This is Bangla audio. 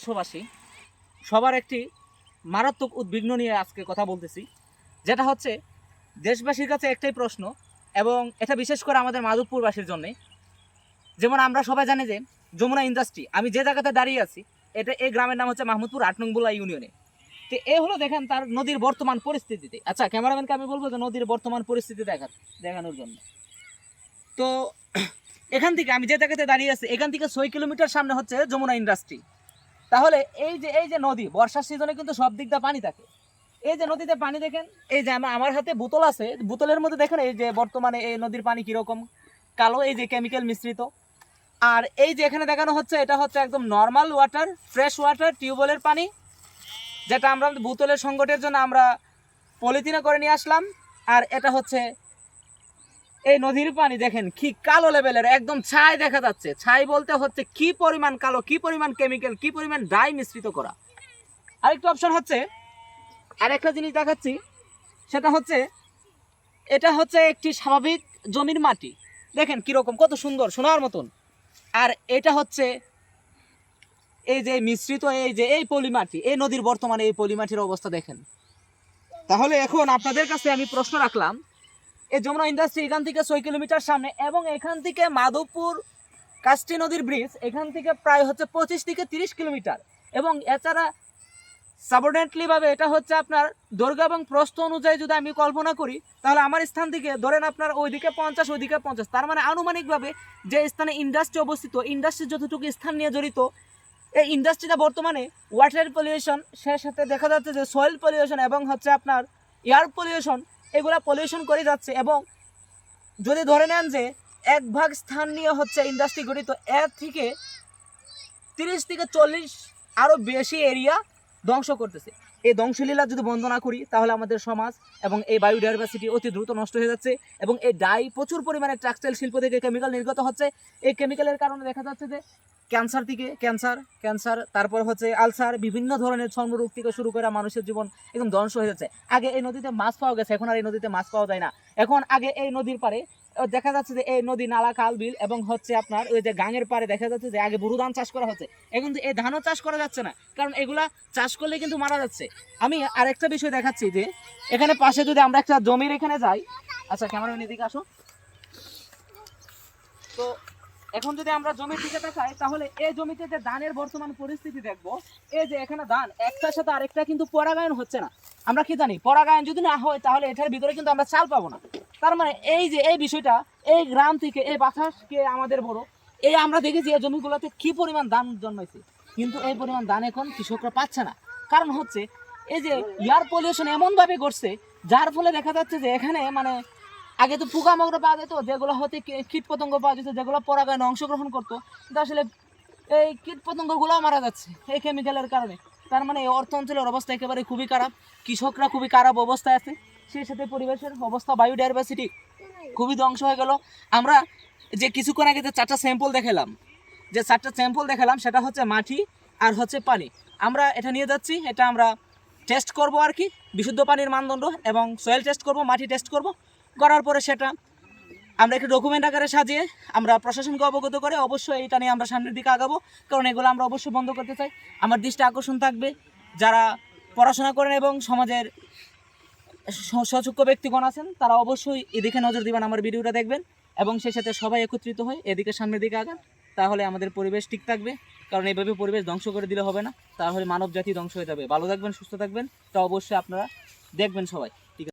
দেশবাসী, সবার একটি মারাত্মক উদ্বিগ্ন নিয়ে আজকে কথা বলতেছি, যেটা হচ্ছে দেশবাসীর কাছে একটাই প্রশ্ন এবং এটা বিশেষ করে আমাদের মাধবপুরবাসীর জন্যে। যেমন আমরা সবাই জানি যে যমুনা ইন্ডাস্ট্রি, আমি যে জায়গাতে দাঁড়িয়ে আছি, এটা এই গ্রামের নাম হচ্ছে মাহমুদপুর আট নংবুলা ইউনিয়নে। তো এ হলো দেখেন তার নদীর বর্তমান পরিস্থিতিতে। আচ্ছা ক্যামেরাম্যানকে আমি বলব যে নদীর বর্তমান পরিস্থিতি দেখা দেখানোর জন্য। তো এখান থেকে আমি যে জায়গাতে দাঁড়িয়ে আছি, এখান থেকে ছয় কিলোমিটার সামনে হচ্ছে যমুনা ইন্ডাস্ট্রি। তাহলে এই যে এই যে নদী, বর্ষার সিজনে কিন্তু সব দিক দিয়ে পানি থাকে। এই যে নদীতে পানি দেখেন, এই যে আমার হাতে বোতল আছে, বোতলের মধ্যে দেখেন এই যে বর্তমানে এই নদীর পানি কীরকম, কালো, এই যে কেমিক্যাল মিশ্রিত। আর এই যে এখানে দেখানো হচ্ছে, এটা হচ্ছে একদম নর্মাল ওয়াটার ফ্রেশ ওয়াটার টিউবওয়েলের পানি, যেটা আমরা বোতলের সংকটের জন্য আমরা পলিথিনে করে নিয়ে আসলাম। আর এটা হচ্ছে এই নদীর পানি দেখেন কি কালো লেভেলের, একদম ছাই দেখা যাচ্ছে। ছাই বলতে হচ্ছে কি পরিমাণ কালো, কি পরিমাণ কেমিক্যাল কি পরিমাণ ডাই মিশ্রিত করা। আরেকটা অপশন হচ্ছে, আরেকটা জিনিস দেখাচ্ছি, সেটা হচ্ছে, এটা হচ্ছে একটি স্বাভাবিক জমির মাটি। দেখেন কীরকম, কত সুন্দর, সোনার মতন। আর এটা হচ্ছে এই যে মিশ্রিত, এই যে এই পলি মাটি এই নদীর বর্তমানে এই পলি মাটির অবস্থা দেখেন। তাহলে এখন আপনাদের কাছে আমি প্রশ্ন রাখলাম এই যমুনা ইন্ডাস্ট্রি এখান থেকে ছয় কিলোমিটার সামনে এবং এখান থেকে মাধবপুর কাস্টি নদীর ব্রিজ এখান থেকে প্রায় হচ্ছে পঁচিশ থেকে তিরিশ কিলোমিটার। এবং এছাড়া সাবঅর্ডিনেটলি ভাবে এটা হচ্ছে আপনার দৈর্ঘ্য এবং প্রস্থ অনুযায়ী যদি আমি কল্পনা করি, তাহলে আমার স্থান থেকে ধরেন আপনার ওইদিকে পঞ্চাশ ওইদিকে পঞ্চাশ। তার মানে আনুমানিকভাবে যে স্থানে ইন্ডাস্ট্রি অবস্থিত ইন্ডাস্ট্রির যতটুকু স্থান নিয়ে জড়িত, এই ইন্ডাস্ট্রিটা বর্তমানে ওয়াটার পলিউশন সে সাথে দেখা যাচ্ছে যে সয়েল পলিউশন এবং হচ্ছে আপনার এয়ার পলিউশন এগুলা পলিউশন করে যাচ্ছে এবং যদি ধরে নেন যে এক ভাগ স্থান নিয়ে হচ্ছে ইন্ডাস্ট্রি গঠিত, এর থেকে তিরিশ থেকে চল্লিশ আরও বেশি এরিয়া ধ্বংস করতেছে। এই ধ্বংসলীলা যদি বন্ধ না করি, তাহলে আমাদের সমাজ এবং এই বায়োডাইভার্সিটি অতি দ্রুত নষ্ট হয়ে যাচ্ছে এবং এই ডাই প্রচুর পরিমাণে টেক্সটাইল শিল্প থেকে কেমিক্যাল নির্গত হচ্ছে। এই কেমিক্যালের কারণে দেখা যাচ্ছে যে ক্যান্সার থেকে ক্যান্সার ক্যান্সার তারপর হচ্ছে আলসার বিভিন্ন ধরনের চর্মরোগ থেকে শুরু করে মানুষের জীবন একদম ধ্বংস হয়ে যাচ্ছে। আগে এই নদীতে মাছ পাওয়া গেছে, এখন আর এই নদীতে মাছ পাওয়া যায় না। এখন আগে এই নদীর পারে দেখা যাচ্ছে যে এই নদী নালা, খাল, বিল এবং হচ্ছে আপনার ওই যে গাঙের পারে দেখা যাচ্ছে যে আগে বুরু ধান চাষ করা হচ্ছে। এখন তো এই ধানও চাষ করা যাচ্ছে না, কারণ এগুলা চাষ করলে কিন্তু মারা যাচ্ছে। আমি আরেকটা বিষয় দেখাচ্ছি যে, এখানে পাশে যদি আমরা একটা জমির এখানে যাই আচ্ছা ক্যামেরাম্যান এদিকে আসো তো, এখন যদি আমরা জমির দিকে তাকাই, তাহলে এই জমিতে যে ধানের বর্তমান পরিস্থিতি দেখব, এই যে এখানে ধান, একটার সাথে আরেকটা কিন্তু পরাগায়ন হচ্ছে না। আমরা কি জানি, পরাগায়ন যদি না হয়, তাহলে এটার ভিতরে কিন্তু আমরা চাল পাবো না। তার মানে এই যে, এই বিষয়টা, এই গ্রাম থেকে, এই বাতাসকে আমাদের বড়। এই আমরা দেখেছি এই জমিগুলোতে কি পরিমাণ ধান জন্মাইছে। কিন্তু এই পরিমাণ ধান এখন কৃষকরা পাচ্ছে না। কারণ হচ্ছে, এই যে এয়ার পলিউশন এমনভাবে ঘটছে, যার ফলে দেখা যাচ্ছে যে এখানে মানে আগে তো পোকামাকড় পাওয়া যেত, যেগুলো হতে কীট পতঙ্গ পাওয়া যেত, যেগুলো পরাগায়নে অংশগ্রহণ করতো। কিন্তু আসলে এই কীট পতঙ্গগুলো মারা যাচ্ছে এই কেমিক্যালের কারণে। তার মানে এই অর্থ অঞ্চলের অবস্থা একেবারে খুবই খারাপ, কৃষকরা খুবই খারাপ অবস্থায় আছে। সেই সাথে পরিবেশের অবস্থা বায়োডাইভার্সিটি খুবই ধ্বংস হয়ে গেল। আমরা যে কিছুক্ষণ আগে যে চারটা স্যাম্পল দেখালাম, যে চারটা স্যাম্পল দেখালাম, সেটা হচ্ছে মাটি আর হচ্ছে পানি। আমরা এটা নিয়ে যাচ্ছি, এটা আমরা টেস্ট করব আর কি, বিশুদ্ধ পানির মানদণ্ড এবং সয়েল টেস্ট করব, মাটি টেস্ট করব। করার পরে সেটা আমরা একটু ডকুমেন্ট আকারে সাজিয়ে আমরা প্রশাসনকে অবগত করে অবশ্যই এটা নিয়ে আমরা সামনের দিকে আগাবো, কারণ এগুলো আমরা অবশ্যই বন্ধ করতে চাই। আমার দৃষ্টি আকর্ষণ থাকবে, যারা পড়াশোনা করেন এবং সমাজের সচক্ষু ব্যক্তিগণ আছেন, তারা অবশ্যই এদিকে নজর দিবেন, আমার ভিডিওটা দেখবেন এবং সেই সাথে সবাই একত্রিত হয়ে এদিকে সামনের দিকে আগান, তাহলে আমাদের পরিবেশ ঠিক থাকবে। কারণ এইভাবে পরিবেশ ধ্বংস করে দিলে হবে না। তাহলে মানব জাতি ধ্বংস হয়ে যাবে। ভালো থাকবেন, সুস্থ থাকবেন। তা অবশ্যই আপনারা দেখবেন সবাই।